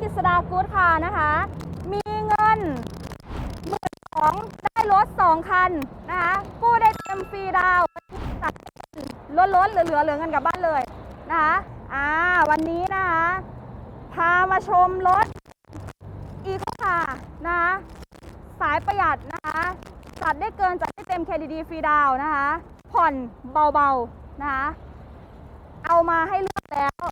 กฤษดากู๊ดคาร์นะคะ มีเงินหมื่นสองได้รถสองคันนะคะกู้ได้เต็มฟรีดาวน์ล้วนๆเหลือๆเหลือเงินกลับบ้านเลยนะคะอ่าวันนี้นะคะพามาชมรถอีโคคาร์นะคะสายประหยัดนะคะจัดได้เกินจัดได้เต็ม KDD ฟรีดาวนะคะผ่อนเบาๆนะคะเอามาให้เลือกแล้ว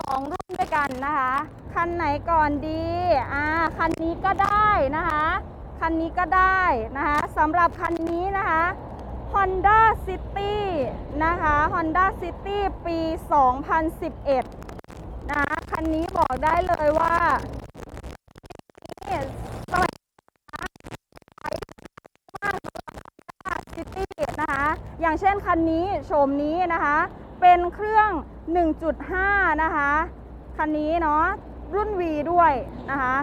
สองรุ่น วยกันนะคะ คันไหนก่อนดี อ่า คันนี้ก็ได้นะคะ คันนี้ก็ได้นะคะสำหรับคันนี้นะคะ Honda City นะคะ Honda City ปี 2011 นะคันนี้บอกได้เลยว่านี่สมัยซิตี้นะคะ อย่างเช่นคันนี้ โฉมนี้นะคะ เป็นเครื่อง 1.5 นะคะ คันนี้เนาะรุ่น V ด้วยนะคะ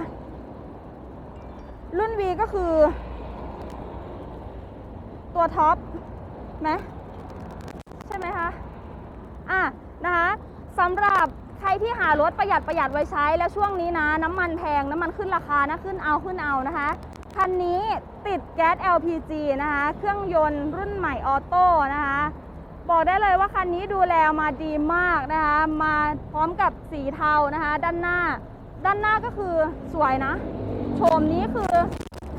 รุ่น V ก็คือ ตัวท็อปไหมใช่ไหมคะอะนะคะสำหรับใครที่หารถประหยัดประหยัดไว้ใช้แล้วช่วงนี้นะ น้ำมันแพงน้ำมันขึ้นราคานะขึ้นเอาขึ้นเอานะคะคันนี้ติดแก๊ส LPG นะคะ เครื่องยนต์รุ่นใหม่ออโต้นะคะ บอกได้เลยว่าคันนี้ดูแลมาดีมากนะคะ มาพร้อมกับสีเทานะคะ ด้านหน้า ด้านหน้าก็คือสวยนะ โฉมนี้คือ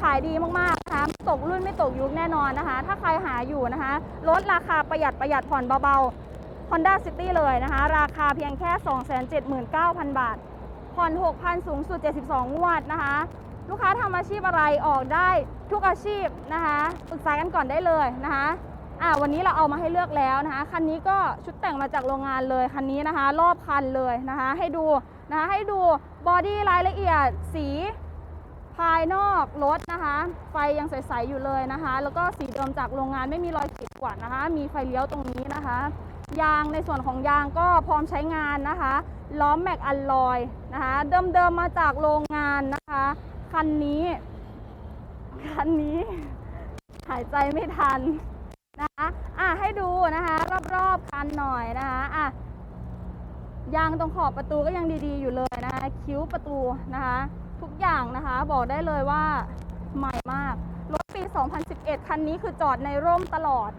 ขายดีมากๆนะคะตกรุ่นไม่ตกยุคแน่นอนนะคะ ถ้าใครหาอยู่นะคะลดราคาประหยัดประหยัดผ่อนเบาๆ Honda City เลยนะคะ ราคาเพียงแค่ 279,000 บาท ผ่อน 6,000 สูงสุด 72 งวดนะคะ ลูกค้าทำอาชีพอะไรออกได้ทุกอาชีพนะคะปรึกษากันก่อนได้เลยนะคะ อ่าวันนี้เราเอามาให้เลือกแล้วนะคะคันนี้ก็ชุดแต่งมาจากโรงงานเลยคันนี้นะคะ รอบคันเลยนะคะ ให้ดูนะคะให้ดูบอดี้รายละเอียดสีภายนอกรถนะคะ ไฟยังใสๆอยู่เลยนะคะ แล้วก็สีเดิมจากโรงงานไม่มีรอยขีดข่วนนะคะ มีไฟเลี้ยวตรงนี้นะคะ ยางในส่วนของยางก็พร้อมใช้งานนะคะ ล้อมแม็กอัลลอยนะคะ เดิมๆมาจากโรงงานนะคะ คันนี้ คันนี้ หายใจไม่ทัน นะคะอะให้ดูนะคะรอบๆคันหน่อยนะคะอะยางตรงขอบประตูก็ยังดีๆอยู่เลยนะคะคิ้วประตูนะคะทุกอย่างนะคะบอกได้เลยว่าใหม่มาก รถปี 2011 คันนี้คือจอดในร่มตลอด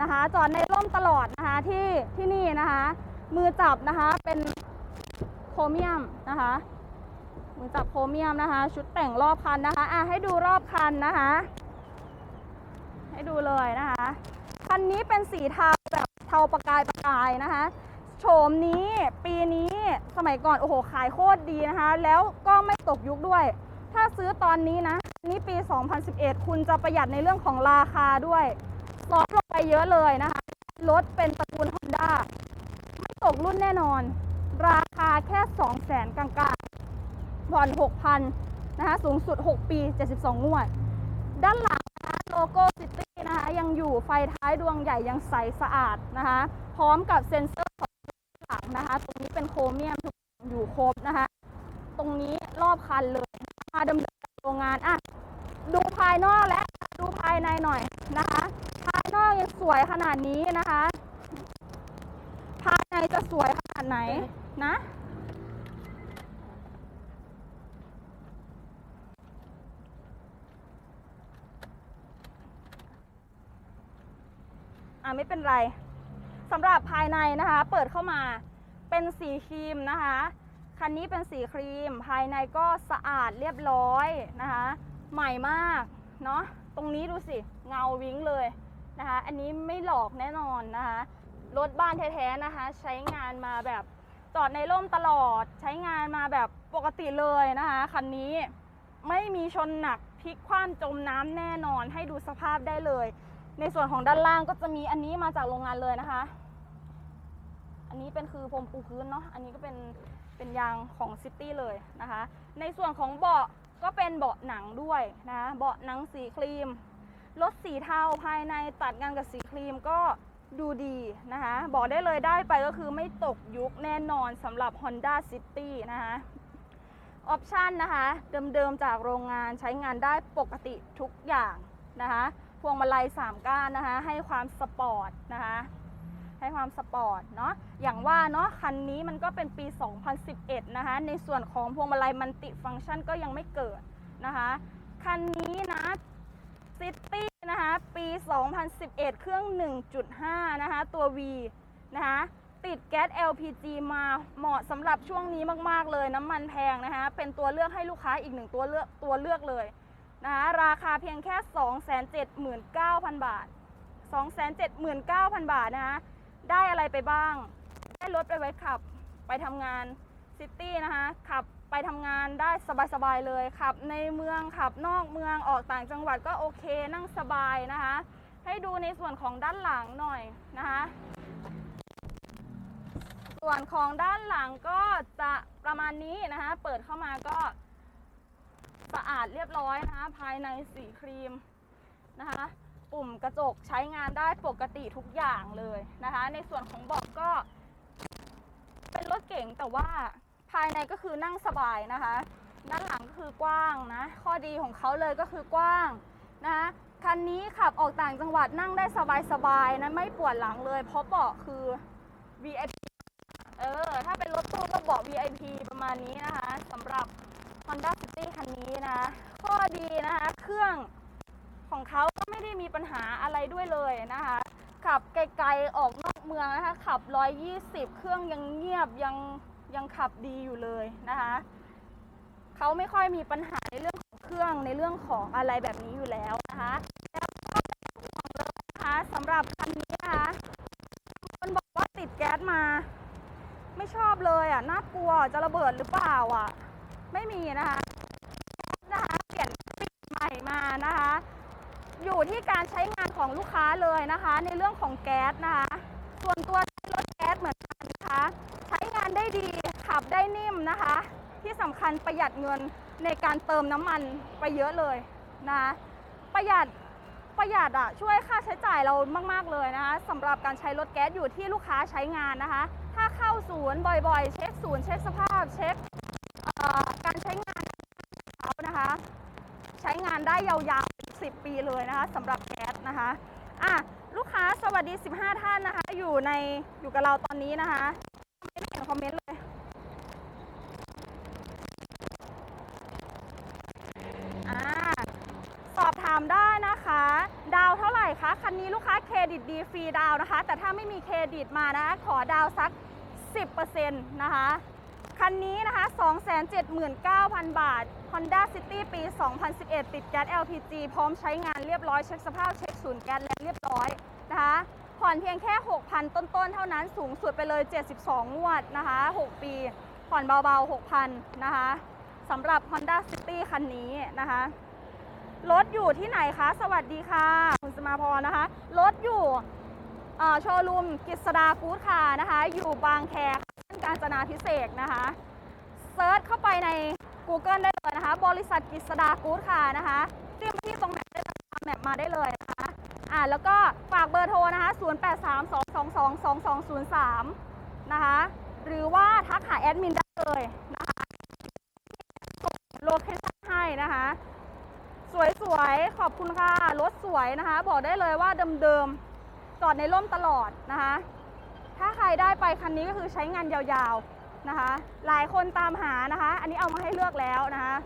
นะคะ จอดในร่มตลอดนะคะที่ที่นี่นะคะ มือจับนะคะเป็นโครเมียมนะคะ มือจับโครเมียมนะคะ ชุดแต่งรอบคันนะคะอะให้ดูรอบคันนะคะ ให้ดูเลยนะคะ คันนี้เป็นสีเทาแบบเทาประกายประกายนะคะ โฉมนี้ปีนี้สมัยก่อน โอ้โห ขายโคตรดีนะคะ แล้วก็ไม่ตกยุคด้วย ถ้าซื้อตอนนี้นะ นี่ปี 2011 คุณจะประหยัดในเรื่องของราคาด้วยซอฟต์ลงไปเยอะเลยนะคะ รถเป็นตระกูล Honda ไม่ตกรุ่นแน่นอน ราคาแค่ 200,000กลางๆผ่อน6,000นะคะ สูงสุด 6 ปี 72 งวด ด้านหลังนะคะ โลโก้ซิตี้นะคะยังอยู่ไฟท้ายดวงใหญ่ยังใสสะอาดนะคะพร้อมกับเซ็นเซอร์ของหลังนะคะตรงนี้เป็นโครเมียมทุกอย่างอยู่ครบนะคะตรงนี้รอบคันเลยมาดำเนินโรงงานอะดูภายนอกและดูภายในหน่อยนะคะภายนอกยังสวยขนาดนี้นะคะ ภายในจะสวยขนาดไหนนะ ไม่เป็นไรสำหรับภายในนะคะ เปิดเข้ามาเป็นสีครีมนะคะ คันนี้เป็นสีครีม ภายในก็สะอาดเรียบร้อยนะคะ ใหม่มากเนาะตรงนี้ดูสิ เงาวิ้งเลยนะคะ อันนี้ไม่หลอกแน่นอนนะคะ รถบ้านแท้ๆนะคะ ใช้งานมาแบบจอดในร่มตลอด ใช้งานมาแบบปกติเลยนะคะ คันนี้ไม่มีชนหนักพลิกคว่ำจมน้ำแน่นอนให้ดูสภาพได้เลย ในส่วนของด้านล่างก็จะมีอันนี้มาจากโรงงานเลยนะคะ อันนี้เป็นคือพรมปูพื้นเนาะ อันนี้ก็เป็นเป็นยางของซิตี้เลยนะคะ ในส่วนของเบาะก็เป็นเบาะหนังด้วยนะ เบาะหนังสีครีม รถสีเทาภายในตัดกันกับสีครีมก็ดูดีนะคะ บอกได้เลยได้ไปก็คือไม่ตกยุคแน่นอนสำหรับ Honda City นะคะ ออปชันนะคะ เดิมๆจากโรงงานใช้งานได้ปกติทุกอย่างนะคะ วงมาลัย3ก้านนะคะ ให้ความสปอร์ตนะคะใให้ความสปอร์ตเนาะ อย่างว่าเนาะคันนี้มันก็เป็นปี 2011 นะคะ ในส่วนของพวงมาลัยมันติฟังก์ชันก็ยังไม่เกิดนะคะ คันนี้นะซิตี้นะคะ ปี 2011 เครื่อง 1.5 นะคะ ตัว V นะคะติดแก๊ส LPG มาเหมาะสำหรับช่วงนี้มาก ๆ เลยน้ำมันแพงนะคะ เป็นตัวเลือกให้ลูกค้าอีกหนึ่งตัวเลือกตัวเลือกเลย นะคะราคาเพียงแค่ 279,000 บาท 279,000 บาทนะคะได้อะไรไปบ้าง ได้รถไปไว้ขับไปทำงานซิตี้นะคะขับไปทำงานได้สบายๆเลยขับในเมืองขับนอกเมืองออกต่างจังหวัดก็โอเคนั่งสบายนะคะ ให้ดูในส่วนของด้านหลังหน่อยนะคะส่วนของด้านหลังก็จะประมาณนี้นะคะ เปิดเข้ามาก็ สะอาดเรียบร้อยนะคะภายในสีครีมนะคะ ปุ่มกระจกใช้งานได้ปกติทุกอย่างเลยนะคะ ในส่วนของเบาะก็ เป็นรถเก๋งแต่ว่าภายในก็คือนั่งสบายนะคะ ด้านหลังก็คือกว้างนะ ข้อดีของเขาเลยก็คือกว้างนะคะคันนี้ขับออกต่างจังหวัดนั่งได้สบายๆนะไม่ปวดหลังเลย เพราะเบาะคือ VIP เออ ถ้าเป็นรถตู้ก็เบาะ VIP ประมาณนี้นะคะสำหรับ Honda City คันนี้นะ ข้อดีนะคะ เครื่องของเขาก็ไม่ได้มีปัญหาอะไรด้วยเลยนะคะ ขับไกลๆออกนอกเมืองนะคะ ขับ 120 เครื่องยังเงียบยังยังขับดีอยู่เลยนะคะเขาไม่ค่อยมีปัญหาในเรื่องของเครื่องในเรื่องของอะไรแบบนี้อยู่แล้วนะคะแล้วก็ของเลยนะคะสำหรับคันนี้นะคะคนบอกว่าติดแก๊สมา ไม่ชอบเลยอะน่ากลัวจะระเบิดหรือเปล่าอะ ไม่มีนะคะนะคะเปลี่ยนปีใหม่มานะคะ อยู่ที่การใช้งานของลูกค้าเลยนะคะ ในเรื่องของแก๊สนะคะ ส่วนตัวรถแก๊สเหมือนกันนะคะ ใช้งานได้ดีขับได้นิ่มนะคะ ที่สำคัญประหยัดเงินในการเติมน้ำมันไปเยอะเลยนะประหยัดประหยัดอะช่วยค่าใช้จ่ายเรามาก ๆ เลยนะคะสำหรับการใช้รถแก๊สอยู่ที่ลูกค้าใช้งานนะคะ ถ้าเข้าศูนย์บ่อยๆ เช็คศูนย์เช็คสภาพเช็ค การใช้งานเขานะคะ ใช้งานได้ยาวๆ 10 ปีเลยนะคะสำหรับแก๊สนะคะอะลูกค้าสวัสดี 15 ท่านนะคะ อยู่ในอยู่กับเราตอนนี้นะคะไม่เห็นคอมเมนต์เลยอ่าสอบถามได้นะคะ ดาวเท่าไหร่คะ คันนี้ลูกค้าเครดิตดีฟรีดาวนะคะ แต่ถ้าไม่มีเครดิตมานะ ขอดาวสัก 10%นะคะ คันนี้นะคะ 279,000 บาท Honda City ปี 2011 ติดแก๊ส LPG พร้อมใช้งานเรียบร้อยเช็คสภาพเช็คศูนย์แก๊สและเรียบร้อยนะคะผ่อนเพียงแค่ 6,000 ต้นๆ เท่านั้นสูงสุดไปเลย 72 งวดนะคะ 6 ปี ผ่อนเบาๆ 6,000 นะคะสำหรับ Honda City คันนี้นะคะรถอยู่ที่ไหนคะ สวัสดีค่ะ คุณสมาพรนะคะรถอยู่โชว์รูมกฤษดาฟู้ดคาร์นะคะ อยู่บางแค การจนาพิเศษนะคะเซิร์ชเข้าไปใน Google ได้เลยนะคะ บริษัทกฤษดาฟู้ดคาร์นะคะจิ้มที่ตรงแมปได้เลยตามแมปมาได้เลยนะคะอ่าแล้วก็ฝากเบอร์โทรนะคะ 0832222003 นะคะหรือว่าทักหาแอดมินได้เลยนะคะโลเคชั่นให้นะคะ สวยๆ ขอบคุณค่ะ รถสวยนะคะ บอกได้เลยว่าเดิมๆ จอดในร่มตลอดนะคะ ถ้าใครได้ไปคันนี้ก็คือใช้งานยาวๆนะคะ หลายคนตามหานะคะ อันนี้เอามาให้เลือกแล้วนะคะ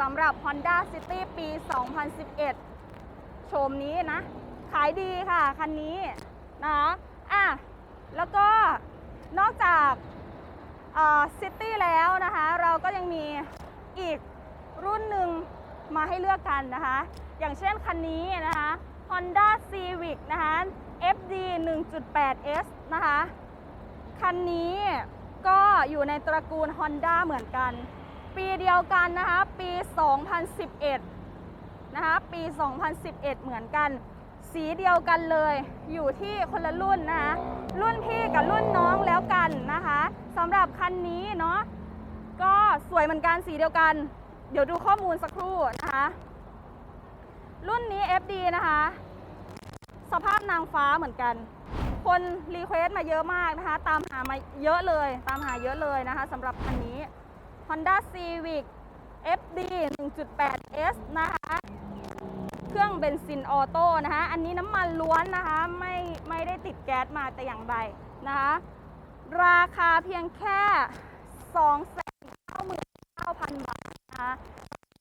สำหรับ Honda City ปี 2011 โฉมนี้นะ ขายดีค่ะคันนี้นะคะอะแล้วก็นอกจากซิตี้แล้วนะคะ เราก็ยังมีอีกรุ่นหนึ่งมาให้เลือกกันนะคะ อย่างเช่นคันนี้นะคะ Honda Civic นะคะ FD 1.8S นะคะ คันนี้ก็อยู่ในตระกูล Honda เหมือนกัน ปีเดียวกันนะคะ ปี 2011 นะคะ ปี 2011 เหมือนกัน สีเดียวกันเลย อยู่ที่คนละรุ่นนะคะ รุ่นพี่กับรุ่นน้องแล้วกันนะคะสำหรับคันนี้เนาะ ก็สวยเหมือนกัน สีเดียวกัน เดี๋ยวดูข้อมูลสักครู่นะคะ รุ่นนี้ FD นะคะ สภาพนางฟ้าเหมือนกัน คนรีเควสมาเยอะมากนะคะ ตามหามาเยอะเลย ตามหาเยอะเลยนะคะสำหรับคันนี้ Honda Civic FD 1.8S นะคะ เครื่องเบนซินออโต้นะคะ อันนี้น้ำมันล้วนนะคะ ไม่ไม่ได้ติดแก๊สแก๊สมาแต่อย่างใดนะคะ ราคาเพียงแค่299,000 บาทนะคะ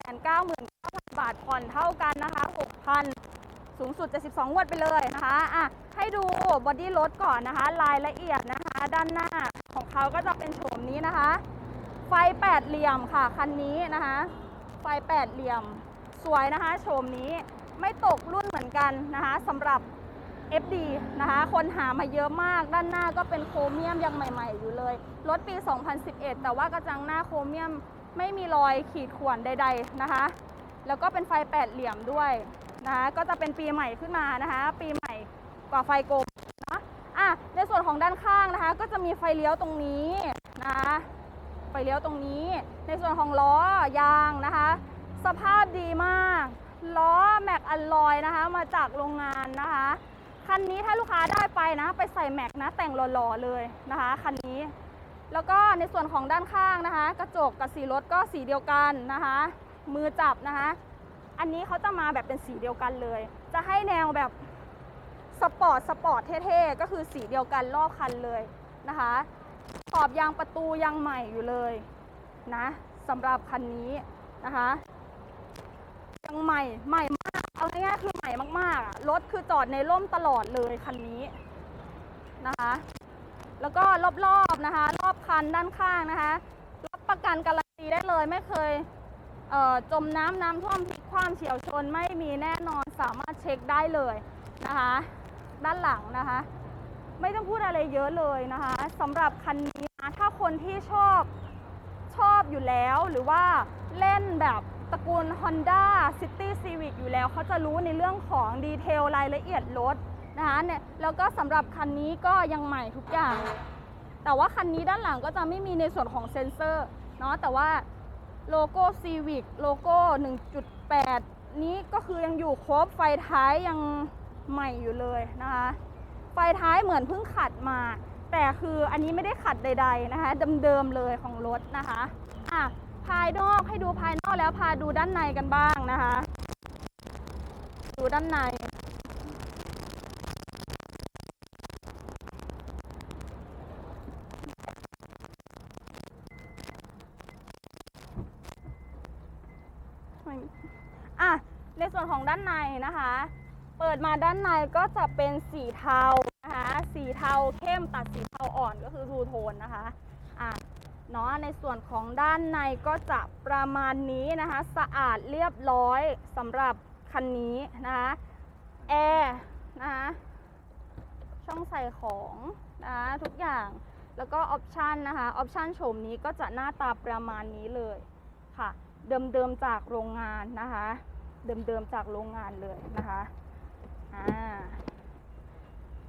299,000 บาทผ่อนเท่ากันนะคะ 6,000 สูงสุด 72 งวดไปเลยนะคะอะให้ดูบอดี้รถก่อนนะคะ รายละเอียดนะคะ ด้านหน้าของเขาก็จะเป็นโฉมนี้นะคะ ไฟแปดเหลี่ยมค่ะ คันนี้นะคะ ไฟแปดเหลี่ยม สวยนะคะโฉมนี้ไม่ตกรุ่นเหมือนกันนะคะสำหรับ FD นะคะ คนหามาเยอะมาก ด้านหน้าก็เป็นโครเมียมยังใหม่ ๆ อยู่เลย รถปี 2011 แต่ว่ากระจังหน้าโครเมียมไม่มีรอยขีดข่วนใด ๆ นะคะ แล้วก็เป็นไฟแปดเหลี่ยมด้วย นะคะก็จะเป็นปีใหม่ขึ้นมานะคะ ปีใหม่กว่าไฟกลมเนาะอะในส่วนของด้านข้างนะคะ ก็จะมีไฟเลี้ยวตรงนี้นะไฟเลี้ยวตรงนี้ ในส่วนของล้อยางนะคะ สภาพดีมากล้อแม็กอลลอยนะคะ มาจากโรงงานนะคะคันนี้ถ้าลูกค้าได้ไปนะ ไปใส่แม็กนะแต่งหล่อๆเลยนะคะคันนี้แล้วก็ในส่วนของด้านข้างนะคะ กระจกกับสีรถก็สีเดียวกันนะคะ มือจับนะคะ อันนี้เขาจะมาแบบเป็นสีเดียวกันเลย จะให้แนวแบบสปอร์ตสปอร์ตเท่ๆ ก็คือสีเดียวกันรอบคันเลยนะคะขอบยางประตูยังใหม่อยู่เลยนะสำหรับคันนี้นะคะยังใหม่ใหม่มากเอาง่ายๆคือใหม่มากๆรถคือจอดในร่มตลอดเลยคันนี้นะคะแล้วก็รอบๆนะคะ รอบคันด้านข้างนะคะ รับประกันการันตีได้เลยไม่เคย จมน้ำน้ำท่วมพลิกคว่ำเฉียวชนไม่มีแน่นอนสามารถเช็คได้เลยนะคะ ด้านหลังนะคะ ไม่ต้องพูดอะไรเยอะเลยนะคะสำหรับคันนี้นะถ้าคนที่ชอบชอบอยู่แล้วหรือว่าเล่นแบบตระกูล Honda City Civic อยู่แล้ว เขาจะรู้ในเรื่องของดีเทลรายละเอียดรถนะคะเนี่ยแล้วก็สำหรับคันนี้ก็ยังใหม่ทุกอย่าง แต่ว่าคันนี้ด้านหลังก็จะไม่มีในส่วนของเซ็นเซอร์เนาะแต่ว่า โลโก้ Civic โลโก้ 1.8 นี้ก็คือยังอยู่ครบไฟท้ายยังใหม่อยู่เลยนะคะ ไฟท้ายเหมือนเพิ่งขัดมา แต่คืออันนี้ไม่ได้ขัดใด ๆนะคะเดิมๆเลยของรถนะคะอะภายนอกให้ดูภายนอกแล้วพาดูด้านในกันบ้างนะคะ ดูด้านใน อะในส่วนของด้านในนะคะ เปิดมาด้านในก็จะเป็นสีเทานะคะสีเทาเข้มตัดสีเทาอ่อนก็คือทูโทนนะคะอะเนาะในส่วนของด้านในก็จะประมาณนี้นะคะ สะอาดเรียบร้อยสำหรับคันนี้นะคะแอร์นะคะช่องใส่ของนะคะทุกอย่างแล้วก็ออปชันนะคะออปชันโฉมนี้ก็จะหน้าตาประมาณนี้เลย ค่ะ เดิมๆจากโรงงานนะคะ เดิมๆจากโรงงานเลยนะคะอ่า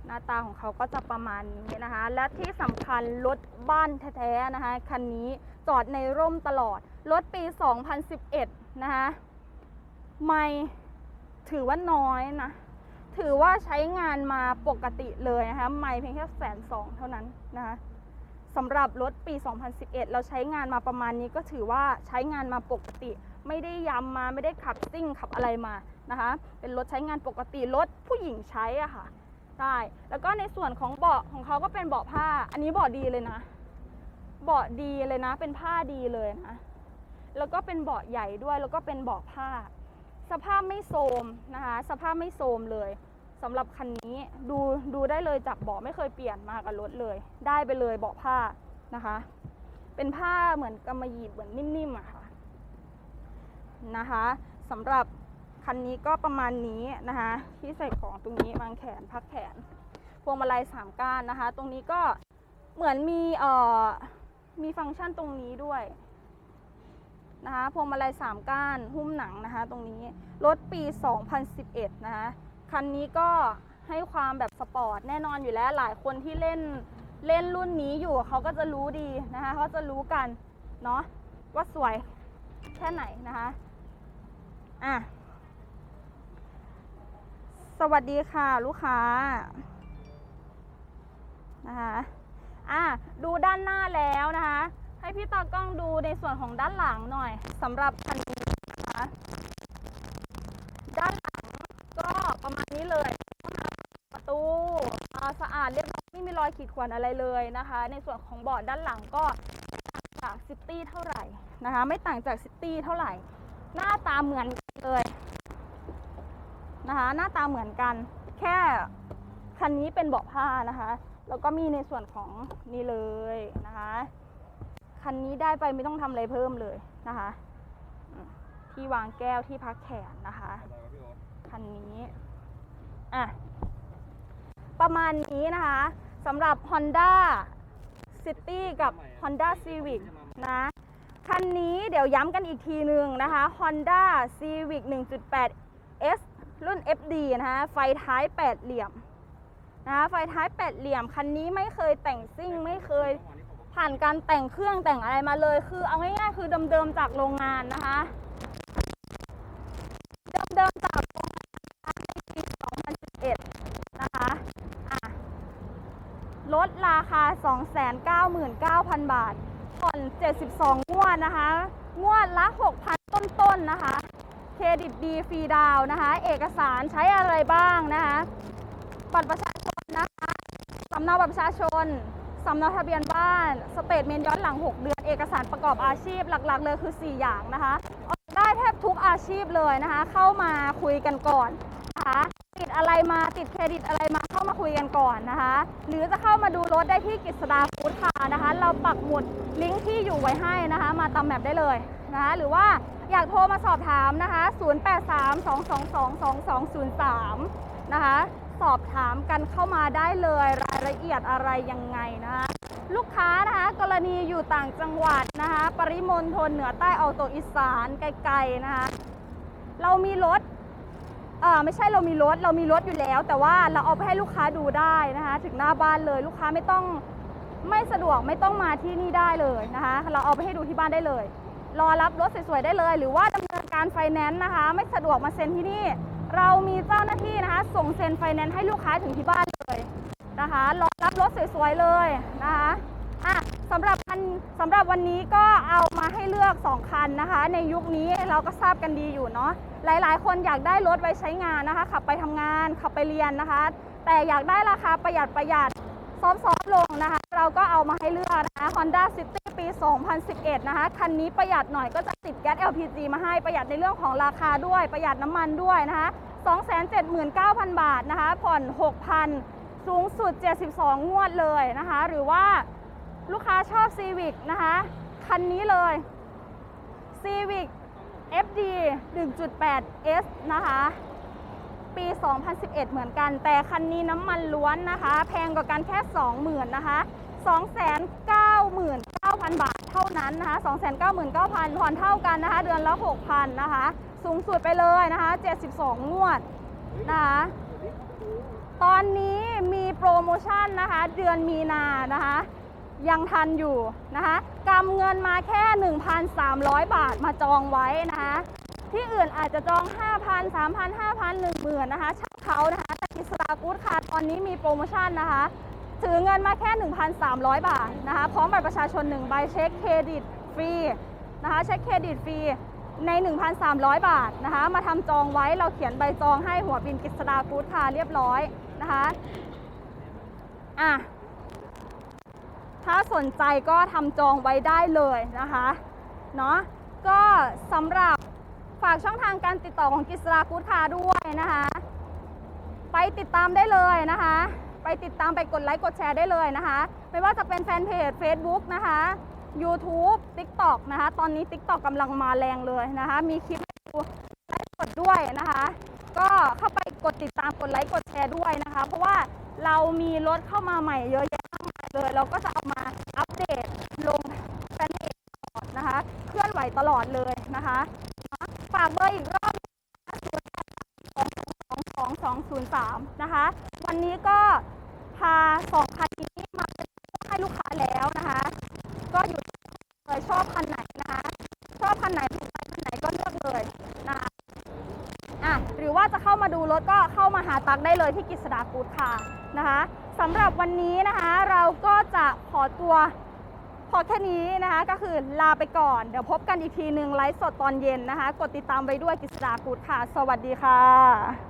หน้าตาของเขาก็จะประมาณนี้นะคะ และที่สำคัญรถบ้านแท้ๆนะคะคันนี้จอดในร่มตลอด รถปี 2011 นะคะไม่ถือว่าน้อยนะ ถือว่าใช้งานมาปกติเลยนะคะ ไม่เพียงแค่แสนสองเท่านั้นนะคะ สำหรับรถปี 2011 เราใช้งานมาประมาณนี้ก็ถือว่าใช้งานมาปกติ ไม่ได้ยำมาไม่ได้ขับซิ่งขับอะไรมานะคะ เป็นรถใช้งานปกติรถผู้หญิงใช้อะค่ะใช่แล้วก็ในส่วนของเบาะของเขาก็เป็นเบาะผ้า อันนี้เบาะดีเลยนะ เบาะดีเลยนะ เป็นผ้าดีเลยนะแล้วก็เป็นเบาะใหญ่ด้วยแล้วก็เป็นเบาะผ้า สภาพไม่โทมนะคะ สภาพไม่โทมเลย สำหรับคันนี้ดูดูได้เลยจากเบาะไม่เคยเปลี่ยนมากับรถเลย ได้ไปเลยเบาะผ้านะคะ เป็นผ้าเหมือนกำมะหยี่เหมือนนิ่มๆอะค่ะนะคะสำหรับคันนี้ก็ประมาณนี้นะคะ ที่ใส่ของตรงนี้วางแขนพักแขน พวงมาลัยสามก้านนะคะ ตรงนี้ก็เหมือนมีเอ่อมีฟังก์ชันตรงนี้ด้วยนะคะพวงมาลัย3ก้านหุ้มหนังนะคะ ตรงนี้รถปี 2011 นะคะ คันนี้ก็ให้ความแบบสปอร์ตแน่นอนอยู่แล้วหลายคนที่เล่นเล่นรุ่นนี้อยู่เขาก็จะรู้ดีนะคะเขาจะรู้กันเนาะว่าสวยแค่ไหนนะคะอะสวัสดีค่ะลูกค้านะคะอะดูด้านหน้าแล้วนะคะ ให้พี่ตากล้องดูในส่วนของด้านหลังหน่อยสำหรับคันนี้นะคะด้านหลัง นี้เลยประตูสะอาดเรียบร้อยไม่มีรอยขีดข่วนอะไรเลยนะคะ ในส่วนของเบาะด้านหลังก็ต่างจากซิตี้เท่าไหร่นะคะ ไม่ต่างจากซิตี้เท่าไหร่ หน้าตาเหมือนกันเลยนะคะ หน้าตาเหมือนกัน แค่คันนี้เป็นเบาะผ้านะคะ แล้วก็มีในส่วนของนี่เลยนะคะ คันนี้ได้ไปไม่ต้องทำอะไรเพิ่มเลยนะคะ ที่วางแก้วที่พักแขนนะคะ คันนี้ อะประมาณนี้นะคะสำหรับ Honda City กับ Honda Civic นะคันนี้เดี๋ยวย้ำกันอีกทีหนึ่งนะคะ Honda Civic 1.8 S รุ่น FD นะคะไฟท้ายแปดเหลี่ยมนะะไฟท้ายแปดเหลี่ยม คันนี้ไม่เคยแต่งซิ่งไม่เคยผ่านการแต่งเครื่องแต่งอะไรมาเลย คือเอาง่ายๆคือเดิมๆจากโรงงานนะคะ เดิมๆจากโรงงานนะคะในปี 2011 นะคะอะ ลดราคา 299,000 บาทผ่อน 72 งวดนะคะ งวดละ 6,000 ต้นๆนะคะ เครดิตดีฟรีดาวนะคะ เอกสารใช้อะไรบ้างนะคะบัตรประชาชนนะคะสำเนาบัตรประชาชนสำเนาทะเบียนบ้าน สเตทเมนต์ย้อนหลัง 6 เดือน เอกสารประกอบอาชีพหลักๆ เลยคือ 4 อย่างนะคะ ออกได้แทบทุกอาชีพเลยนะคะ เข้ามาคุยกันก่อนนะคะ อะไรมาติดเครดิตอะไรมาเข้ามาคุยกันก่อนนะคะ หรือจะเข้ามาดูรถได้ที่กฤษดาฟู้ดคาร์นะคะ เราปักหมุดลิงก์ที่อยู่ไว้ให้นะคะ มาตามแมปได้เลยนะคะหรือว่าอยากโทรมาสอบถามนะคะ 0832222203 นะคะ สอบถามกันเข้ามาได้เลยรายละเอียดอะไรยังไงนะคะลูกค้านะคะกรณีอยู่ต่างจังหวัดนะคะ ปริมณฑลเหนือใต้ออกตกอีสานไกลๆนะคะ เรามีรถ ออไม่ใช่เรามีรถเรามีรถอยู่แล้ว แต่ว่าเราเอาไปให้ลูกค้าดูได้นะคะ ถึงหน้าบ้านเลยลูกค้าไม่ต้องไม่สะดวกไม่ต้องมาที่นี่ได้เลยนะคะ เราเอาไปให้ดูที่บ้านได้เลย รอรับรถสวยๆได้เลย หรือว่าดำเนินการไฟแนนซ์นะคะ ไม่สะดวกมาเซ็นที่นี่ เรามีเจ้าหน้าที่นะคะ ส่งเซ็นไฟแนนซ์ให้ลูกค้าถึงที่บ้านเลยนะคะ รอรับรถสวยๆเลยนะคะ อะสำหรับคันสำหรับวันนี้ก็เอามาให้เลือก 2 คันนะคะ ในยุคนี้เราก็ทราบกันดีอยู่เนาะหลาย ๆ คนอยากได้รถไว้ใช้งานนะคะ ขับไปทำงาน ขับไปเรียนนะคะ แต่อยากได้ราคาประหยัดประหยัดซอฟต์ๆลงนะคะ เราก็เอามาให้เลือกนะคะ Honda City ปี 2011 นะคะ คันนี้ประหยัดหน่อยก็จะติดแก๊ส LPG มาให้ประหยัดในเรื่องของราคาด้วยประหยัดน้ำมันด้วยนะคะ 279,000 บาทนะคะ ผ่อน 6,000 สูงสุด 72 งวดเลยนะคะ หรือว่า ลูกค้าชอบ Civic นะคะ คันนี้เลย Civic FD 1.8 S นะคะ ปี 2011 เหมือนกัน แต่คันนี้น้ำมันล้วนนะคะ แพงกว่ากันแค่ 20,000นะคะ299,000 บาทเท่านั้นนะคะ299,000ผ่อนเท่ากันนะคะ เดือนละ 6,000นะคะ สูงสุดไปเลยนะคะ 72 งวดนะคะตอนนี้มีโปรโมชั่นนะคะ เดือนมีนานะคะ ยังทันอยู่นะคะกำเงินมาแค่ 1,300 บาทมาจองไว้นะคะที่อื่นอาจจะจอง 5,000 3,000 5,000 10,000นะคะช่างเขานะคะแต่กิสตากูดคาร์ตอนนี้มีโปรโมชั่นนะคะถือเงินมาแค่ 1,300 บาทนะคะพร้อมบัตรประชาชน1ใบเช็คเครดิตฟรีนะคะเช็คเครดิตฟรีใน 1,300 บาทนะคะมาทำจองไว้เราเขียนใบจองให้หัวบินกิสดากูดคาร์เรียบร้อยนะคะอะ ถ้าสนใจก็ทำจองไว้ได้เลยนะคะเนาะก็สำหรับฝากช่องทางการติดต่อของกิสรากูดคาด้วยนะคะ ไปติดตามได้เลยนะคะ ไปติดตามไปกดไลค์กดแชร์ได้เลยนะคะ ไม่ว่าจะเป็นแฟนเพจ Facebook นะคะ YouTube TikTok นะคะ ตอนนี้ TikTok กำลังมาแรงเลยนะคะ มีคลิปให้ดูไลฟ์สดด้วยนะคะ ก็เข้าไปกดติดตามกดไลค์กดแชร์ด้วยนะคะ เพราะว่าเรามีรถเข้ามาใหม่เยอะแยะากมายเลย เราก็จะเอามาอัปเดตลงแฟนเพจตลอดนะคะ เคลื่อนไหวตลอดเลยนะคะฝากเบอร์อีกรอบ2220203 นะคะ วันนี้ก็พาสองคันนี้มาให้ลูกค้าแล้วนะคะ ก็อยู่เลยชอบคันไหนนะคะ ชอบคันไหนถูกใจคันไหนก็เลือกเลยนะคะอะหรือว่าจะเข้ามาดูรถก็เข้ามาหาตักได้เลยที่กิษดากูดค่ะนะคะ สำหรับวันนี้นะคะเราก็จะขอตัวพอแค่นี้นะคะก็คือลาไปก่อน เดี๋ยวพบกันอีกทีหนึ่งไลฟ์สดตอนเย็นนะคะ กดติดตามไว้ด้วยกิษดากูดค่ะ สวัสดีค่ะ